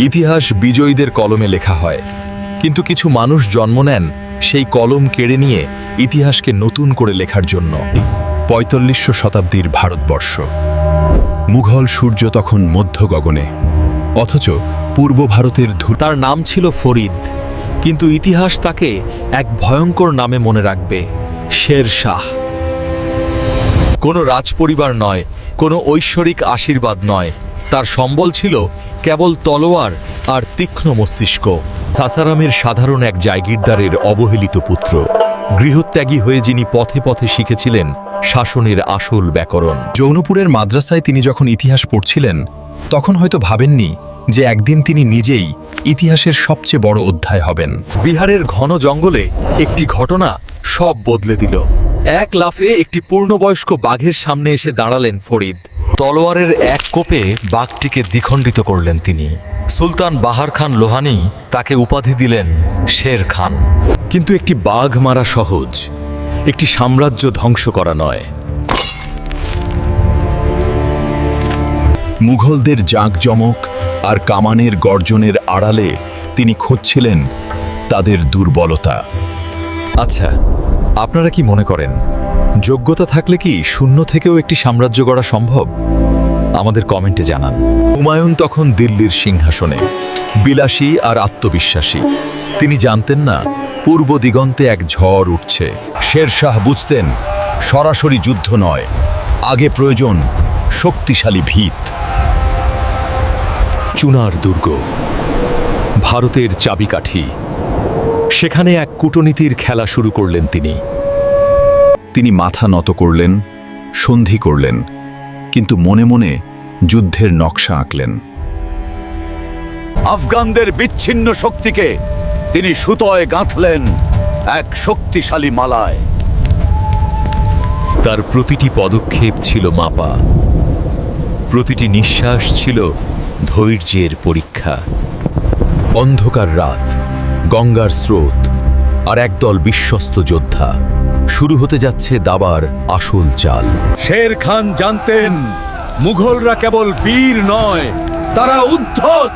ইতিহাস বিজয়ীদের কলমে লেখা হয়। কিন্তু কিছু মানুষ জন্ম নেন সেই কলম কেড়ে নিয়ে ইতিহাসকে নতুন করে লেখার জন্য। পঁয়তাল্লিশশো শতাব্দীর ভারতবর্ষ। মুঘল সূর্য তখন মধ্য গগনে। অথচ পূর্ব ভারতের তার নাম ছিল ফরিদ। কিন্তু ইতিহাস তাকে এক ভয়ঙ্কর নামে মনে রাখবে, শের শাহ। কোনো রাজপরিবার নয়, কোনো ঐশ্বরিক আশীর্বাদ নয় তার সম্বল ছিল কেবল তলোয়ার আর তীক্ষ্ণ মস্তিষ্ক। সাসারামের সাধারণ এক জায়গিরদারের অবহেলিত পুত্র। গৃহত্যাগী হয়ে যিনি পথে পথে শিখেছিলেন শাসনের আসল ব্যাকরণ। যৌনপুরের মাদ্রাসায় তিনি যখন ইতিহাস পড়ছিলেন তখন হয়তো ভাবেননি যে একদিন তিনি নিজেই ইতিহাসের সবচেয়ে বড় অধ্যায় হবেন। বিহারের ঘন জঙ্গলে একটি ঘটনা সব বদলে দিল। এক লাফে একটি পূর্ণবয়স্ক বাঘের সামনে এসে দাঁড়ালেন ফরিদ। তলোয়ারের এক কোপে বাঘটিকে দ্বিখণ্ডিত করলেন তিনি। সুলতান বাহার খান লোহানি তাকে উপাধি দিলেন শের খান। কিন্তু একটি বাঘ মারা সহজ একটি সাম্রাজ্য ধ্বংস করা নয়। মুঘলদের জাঁকজমক আর কামানের গর্জনের আড়ালে তিনি খুঁজছিলেন তাদের দুর্বলতা। আচ্ছা আপনারা কি মনে করেন যোগ্যতা থাকলে কি শূন্য থেকেও একটি সাম্রাজ্য গড়া সম্ভব? আমাদের কমেন্টে জানান। হুমায়ুন তখন দিল্লির সিংহাসনে, বিলাসী আর আত্মবিশ্বাসী। তিনি জানতেন না, পূর্ব দিগন্তে এক ঝড় উঠছে। শেরশাহ বুঝতেন, সরাসরি যুদ্ধ নয়, আগে প্রয়োজন শক্তিশালী ভিত। চুনার দুর্গ, ভারতের চাবিকাঠি। সেখানে এক কূটনীতির খেলা শুরু করলেন তিনি। তিনি মাথা নত করলেন সন্ধি করলেন কিন্তু মনে মনে যুদ্ধের নকশা আঁকলেন। আফগানদের বিচ্ছিন্ন শক্তিকে তিনি সুতোয় গাঁথলেন এক শক্তিশালী মালায়। তার প্রতিটি পদক্ষেপ ছিল মাপা। প্রতিটি নিঃশ্বাস ছিল ধৈর্যের পরীক্ষা। অন্ধকার রাত গঙ্গার স্রোত আর একদল বিশ্বস্ত যোদ্ধা। শুরু হতে যাচ্ছে দাবার আসল চাল। শের খান জানতেন মুঘলরা কেবল বীর নয় তারা উদ্ধত।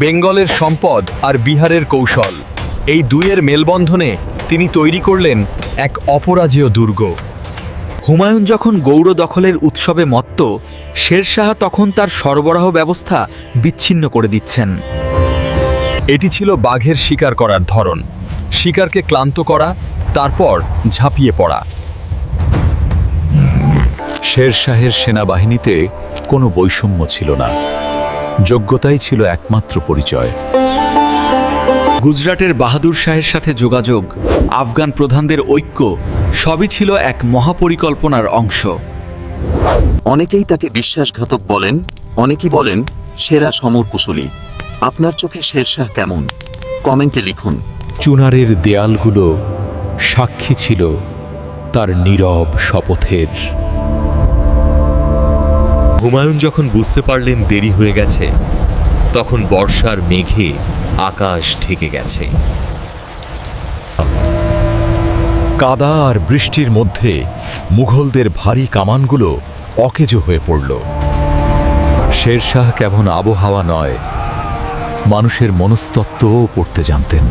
বেঙ্গলের সম্পদ আর বিহারের কৌশল এই দুইয়ের মেলবন্ধনে তিনি তৈরি করলেন এক অপরাজেয় দুর্গ। হুমায়ুন যখন গৌর দখলের উৎসবে মত্ত শেরশাহ তখন তার সরবরাহ ব্যবস্থা বিচ্ছিন্ন করে দিচ্ছেন। এটি ছিল বাঘের শিকার করার ধরন। শিকারকে ক্লান্ত করা তারপর ঝাঁপিয়ে পড়া। শেরশাহের সেনাবাহিনীতে কোনো বৈষম্য ছিল না। যোগ্যতাই ছিল একমাত্র পরিচয়। গুজরাটের বাহাদুর শাহের সাথে যোগাযোগ আফগান প্রধানদের ঐক্য সবই ছিল এক মহাপরিকল্পনার অংশ। অনেকেই তাকে বিশ্বাসঘাতক বলেন অনেকেই বলেন সেরা সমর কুশলী আপনার চোখে শেরশাহ কেমন? কমেন্টে লিখুন। চুনারের দেয়ালগুলো সাক্ষী ছিল তার নীরব শপথের। হুমায়ুন যখন বুঝতে পারলেন দেরি হয়ে গেছে, তখন বর্ষার মেঘে আকাশ ঢেকে গেছে। কাদা আর বৃষ্টির মধ্যে মুঘলদের ভারী কামানগুলো অকেজো হয়ে পড়ল। শেরশাহ কেমন আবহাওয়া নয়, মানুষের মনস্তত্ত্বও পড়তে জানতেন।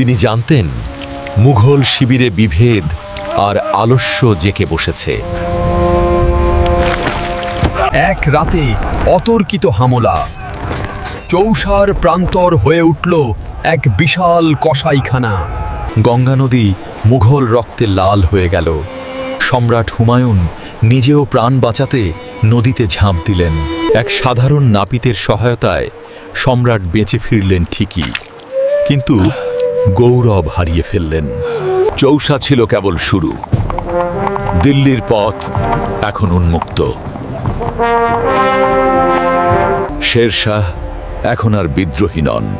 তিনি জানতেন, মুঘল শিবিরে বিভেদ আর আলস্য জেকে বসেছে। এক রাতে অতর্কিত হামলা। চৌসার প্রান্তর হয়ে উঠল এক বিশাল কসাইখানা। গঙ্গা নদী মুঘল রক্তে লাল হয়ে গেল। সম্রাট হুমায়ুন নিজেও প্রাণ বাঁচাতে নদীতে ঝাঁপ দিলেন। এক সাধারণ নাপিতের সহায়তায় সম্রাট বেঁচে ফিরলেন ঠিকই। কিন্তু গৌরব হারিয়ে ফেললেন। চৌসা ছিল কেবল শুরু। দিল্লির পথ এখন উন্মুক্ত। শেরশাহ এখন আর বিদ্রোহী নন।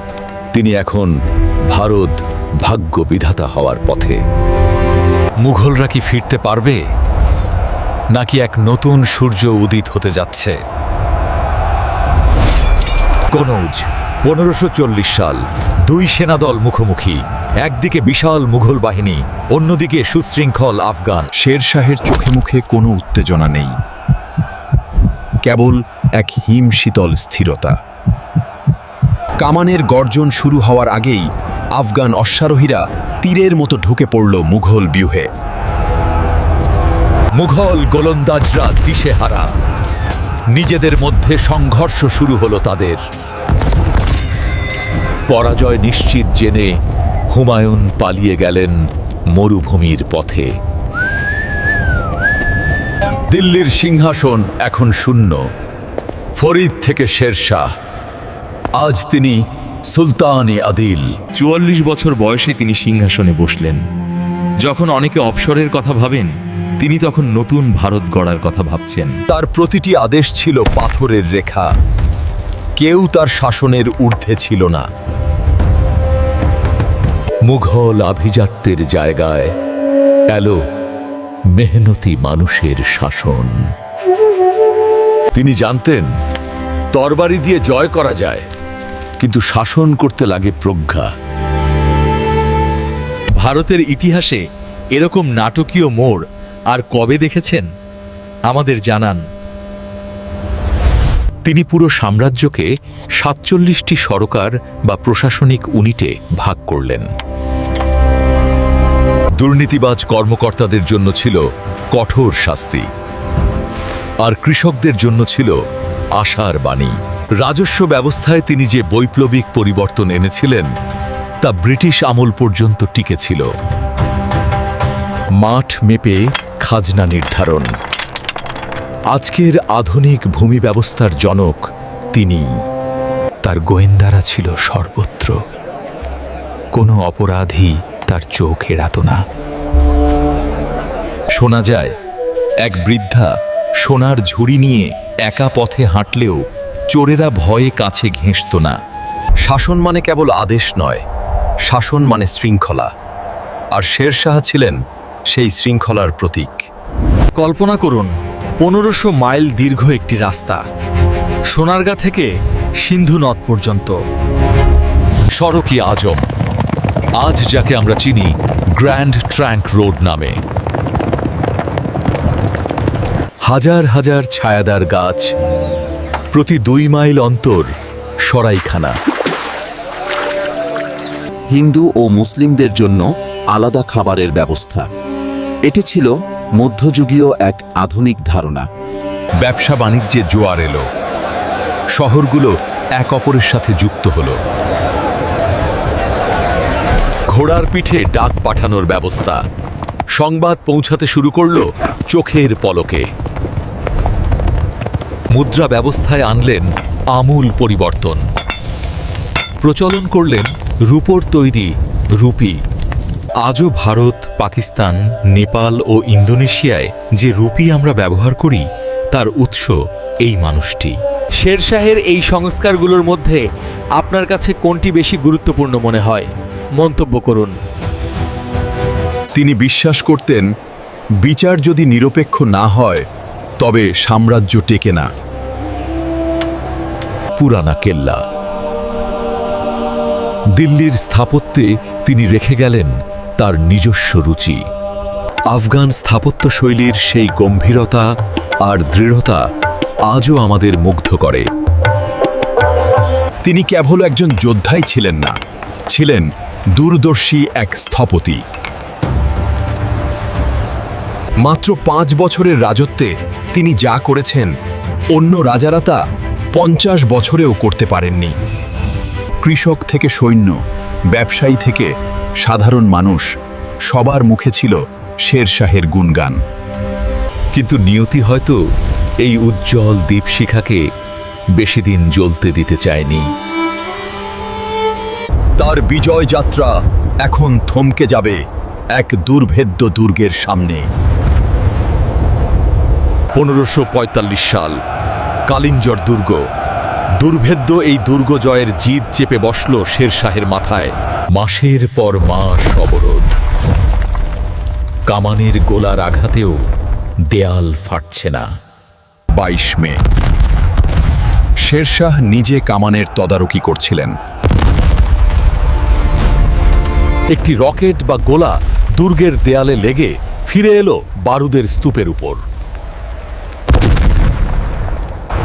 তিনি এখন ভারত ভাগ্য বিধাতা হওয়ার পথে। মুঘলরা কি ফিরতে পারবে? নাকি এক নতুন সূর্য উদিত হতে যাচ্ছে? কনৌজ, পনেরোশো সাল। দুই সেনাদল মুখোমুখি। একদিকে বিশাল মুঘল বাহিনী অন্যদিকে সুশৃঙ্খল আফগান। শের শাহের চোখে মুখে কোনো উত্তেজনা নেই। কেবল এক হিম শীতল স্থিরতা। কামানের গর্জন শুরু হওয়ার আগেই আফগান অশ্বারোহীরা তীরের মতো ঢুকে পড়ল মুঘল ব্যূহে মুঘল গোলন্দাজরা দিশেহারা। নিজেদের মধ্যে সংঘর্ষ শুরু হলো তাদের। পরাজয় নিশ্চিত জেনে হুমায়ুন পালিয়ে গেলেন মরুভূমির পথে। দিল্লির সিংহাসন এখন শূন্য। ফরিদ থেকে শেরশাহ। আজ তিনি সুলতানে আদিল। চুয়াল্লিশ বছর বয়সে তিনি সিংহাসনে বসলেন। যখন অনেকে অবসরের কথা ভাবেন তিনি তখন নতুন ভারত গড়ার কথা ভাবছেন। তার প্রতিটি আদেশ ছিল পাথরের রেখা। কেউ তার শাসনের ঊর্ধ্বে ছিল না। মুঘল আভিজাত্যের জায়গায় এলো মেহনতি মানুষের শাসন। তিনি জানতেন, তরবারি দিয়ে জয় করা যায়, কিন্তু শাসন করতে লাগে প্রজ্ঞা। ভারতের ইতিহাসে এরকম নাটকীয় মোড় আর কবে দেখেছেন? আমাদের জানান। তিনি পুরো সাম্রাজ্যকে সাতচল্লিশটি সরকার বা প্রশাসনিক ইউনিটে ভাগ করলেন। দুর্নীতিবাজ কর্মকর্তাদের জন্য ছিল কঠোর শাস্তি। আর কৃষকদের জন্য ছিল আশার বাণী। রাজস্ব ব্যবস্থায় তিনি যে বৈপ্লবিক পরিবর্তন এনেছিলেন, তা ব্রিটিশ আমল পর্যন্ত টিকেছিল মাঠ মেপে খাজনা নির্ধারণ। আজকের আধুনিক ভূমি ব্যবস্থার জনক তিনি। তার গোয়েন্দারা ছিল সর্বত্র। কোনো অপরাধী তার চোখ এড়াত না। শোনা যায়, এক বৃদ্ধা সোনার ঝুড়ি নিয়ে একা পথে হাঁটলেও চোরেরা ভয়ে কাছে ঘেঁষত না। শাসন মানে কেবল আদেশ নয়, শাসন মানে শৃঙ্খলা। আর শেরশাহ ছিলেন সেই শৃঙ্খলার প্রতীক। কল্পনা করুন, পনেরোশো মাইল দীর্ঘ একটি রাস্তা, সোনারগা থেকে সিন্ধু নদ পর্যন্ত। সড়কি আজম আজ যাকে আমরা চিনি গ্র্যান্ড ট্র্যাঙ্ক রোড নামে। হাজার হাজার ছায়াদার গাছ প্রতি দুই মাইল অন্তর সরাইখানা। হিন্দু ও মুসলিমদের জন্য আলাদা খাবারের ব্যবস্থা। এটি ছিল মধ্যযুগীয় এক আধুনিক ধারণা। ব্যবসা বাণিজ্যে জোয়ার এলো। শহরগুলো এক অপরের সাথে যুক্ত হলো। ঘোড়ার পিঠে ডাক পাঠানোর ব্যবস্থা। সংবাদ পৌঁছাতে শুরু করল চোখের পলকে। মুদ্রা ব্যবস্থায় আনলেন আমূল পরিবর্তন। প্রচলন করলেন রূপোর তৈরি রুপি। আজও ভারত, পাকিস্তান, নেপাল ও ইন্দোনেশিয়ায় যে রুপি আমরা ব্যবহার করি, তার উৎস এই মানুষটি। শেরশাহের এই সংস্কারগুলোর মধ্যে আপনার কাছে কোনটি বেশি গুরুত্বপূর্ণ মনে হয়? মন্তব্য করুন। তিনি বিশ্বাস করতেন, বিচার যদি নিরপেক্ষ না হয়, তবে সাম্রাজ্য টেকে না। পুরানা কেল্লা। দিল্লির স্থাপত্যে তিনি রেখে গেলেন তার নিজস্ব রুচি। আফগান স্থাপত্য শৈলীর সেই গম্ভীরতা আর দৃঢ়তা আজও আমাদের মুগ্ধ করে। তিনি কেবল একজন যোদ্ধাই ছিলেন না, ছিলেন দূরদর্শী এক স্থপতি। মাত্র পাঁচ বছরের রাজত্বে তিনি যা করেছেন, অন্য রাজারা তা পঞ্চাশ বছরেও করতে পারেননি। কৃষক থেকে সৈন্য, ব্যবসায়ী থেকে সাধারণ মানুষ, সবার মুখে ছিল শের শাহের গুণগান। কিন্তু নিয়তি হয়তো এই উজ্জ্বল দীপশিখাকে বেশি দিন জ্বলতে দিতে চায়নি। তার বিজয় যাত্রা এখন থমকে যাবে এক দুর্ভেদ্য দুর্গের সামনে। পনেরোশো সাল, কালিঞ্জর দুর্গ। দুর্ভেদ্য এই দুর্গ জয়ের জিদ চেপে বসল শেরশাহের মাথায়। মাসের পর মাস অবরোধ। কামানের গোলার আঘাতেও দেয়াল ফাটছে না। বাইশ মে। শেরশাহ নিজে কামানের তদারকি করছিলেন। একটি রকেট বা গোলা দুর্গের দেয়ালে লেগে ফিরে এলো বারুদের স্তূপের উপর।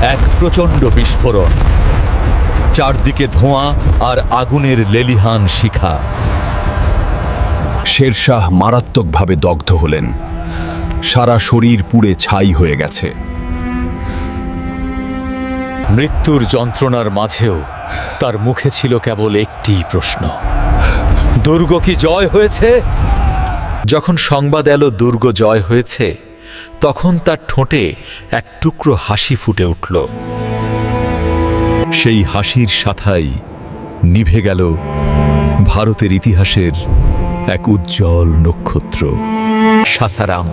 এক প্রচণ্ড বিস্ফোরণ। চারদিকে ধোঁয়া আর আগুনের লেলিহান শিখা। শেরশাহ মারাত্মকভাবে দগ্ধ হলেন। সারা শরীর পুড়ে ছাই হয়ে গেছে। মৃত্যুর যন্ত্রণার মাঝেও তার মুখে ছিল কেবল একটি প্রশ্ন। দুর্গ কি জয় হয়েছে? যখন সংবাদ এলো দুর্গ জয় হয়েছে, তখন তার ঠোঁটে এক টুকরো হাসি ফুটে উঠল। সেই হাসির সাথাই নিভে গেল ভারতের ইতিহাসের এক উজ্জ্বল নক্ষত্র, সাসারাম।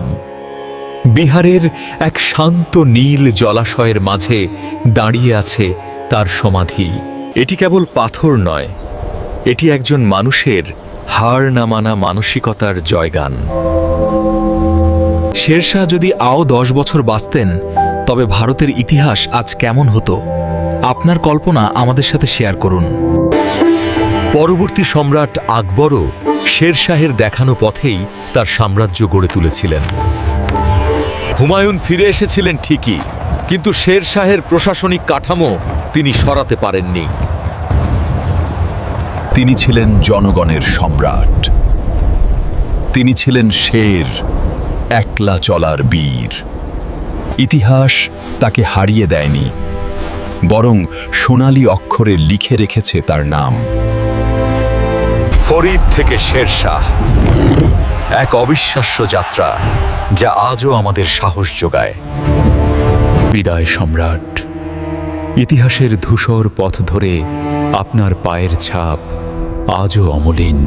বিহারের এক শান্ত নীল জলাশয়ের মাঝে দাঁড়িয়ে আছে তার সমাধি। এটি কেবল পাথর নয়, এটি একজন মানুষের হার না মানা মানসিকতার জয়গান। শেরশাহ যদি আও দশ বছর বাঁচতেন, তবে ভারতের ইতিহাস আজ কেমন হতো? আপনার কল্পনা আমাদের সাথে শেয়ার করুন। পরবর্তী সম্রাট আকবরও শেরশাহের দেখানো পথেই তার সাম্রাজ্য গড়ে তুলেছিলেন। হুমায়ুন ফিরে এসেছিলেন ঠিকই, কিন্তু শের শাহের প্রশাসনিক কাঠামো তিনি সরাতে পারেননি। তিনি ছিলেন জনগণের সম্রাট। তিনি ছিলেন শের, একলা চলার বীর। ইতিহাস তাকে হারিয়ে দেয়নি, বরং সোনালি অক্ষরে লিখে রেখেছে তার নাম। ফরিদ থেকে শেরশাহ এক অবিশ্বাস্য যাত্রা যা আজও আমাদের সাহস যোগায়। বিদায় সম্রাট, ইতিহাসের ধূসর পথ ধরে আপনার পায়ের ছাপ আজও অমলিন।